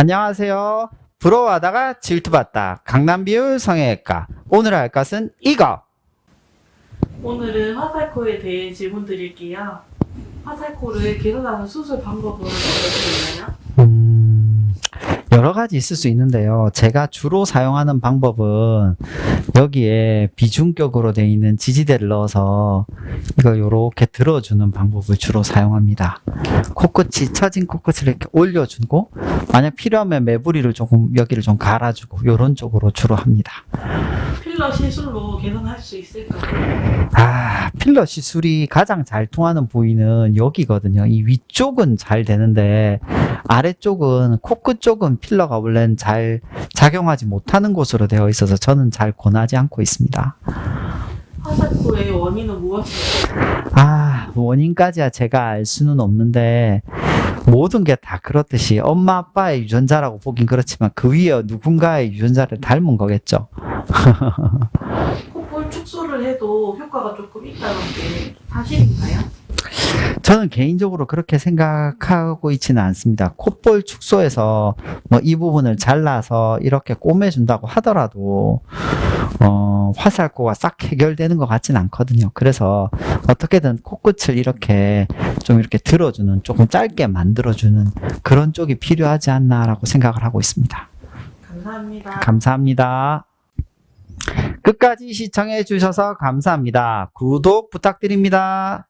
안녕하세요. 부러워하다가 질투받다. 강남 비율 성형외과. 오늘 할 것은 이거. 오늘은 화살코에 대해 질문 드릴게요. 화살코를 개선하는 수술 방법은 어떻게 있나요? 음, 여러 가지 있을 수 있는데요. 제가 주로 사용하는 방법은 여기에 비중격으로 되어 있는 지지대를 넣어서 이걸 이렇게 들어주는 방법을 주로 사용합니다. 코끝이 처진 코끝을 이렇게 올려주고 만약 필요하면 매부리를 조금 여기를 좀 갈아주고 이런 쪽으로 주로 합니다. 필러 시술로 개선할 수 있을까요? 아, 필러 시술이 가장 잘 통하는 부위는 여기거든요. 이 위쪽은 잘 되는데 아래쪽은 코끝 쪽은 필러가 원래는 잘 작용하지 못하는 곳으로 되어 있어서 저는 잘 권하지 않고 있습니다. 화살코의 원인은 무엇일까요? 아, 원인까지야 제가 알 수는 없는데 모든 게 다 그렇듯이 엄마 아빠의 유전자라고 보긴 그렇지만 그 위에 누군가의 유전자를 닮은 거겠죠. 콧볼 축소를 해도 효과가 조금 있다는 게 사실인가요? 저는 개인적으로 그렇게 생각하고 있지는 않습니다. 콧볼 축소해서 뭐 이 부분을 잘라서 이렇게 꼬매준다고 하더라도 어, 화살코가 싹 해결되는 것 같진 않거든요. 그래서 어떻게든 코끝을 이렇게 좀 이렇게 들어주는 조금 짧게 만들어주는 그런 쪽이 필요하지 않나라고 생각을 하고 있습니다. 감사합니다. 감사합니다. 끝까지 시청해 주셔서 감사합니다. 구독 부탁드립니다.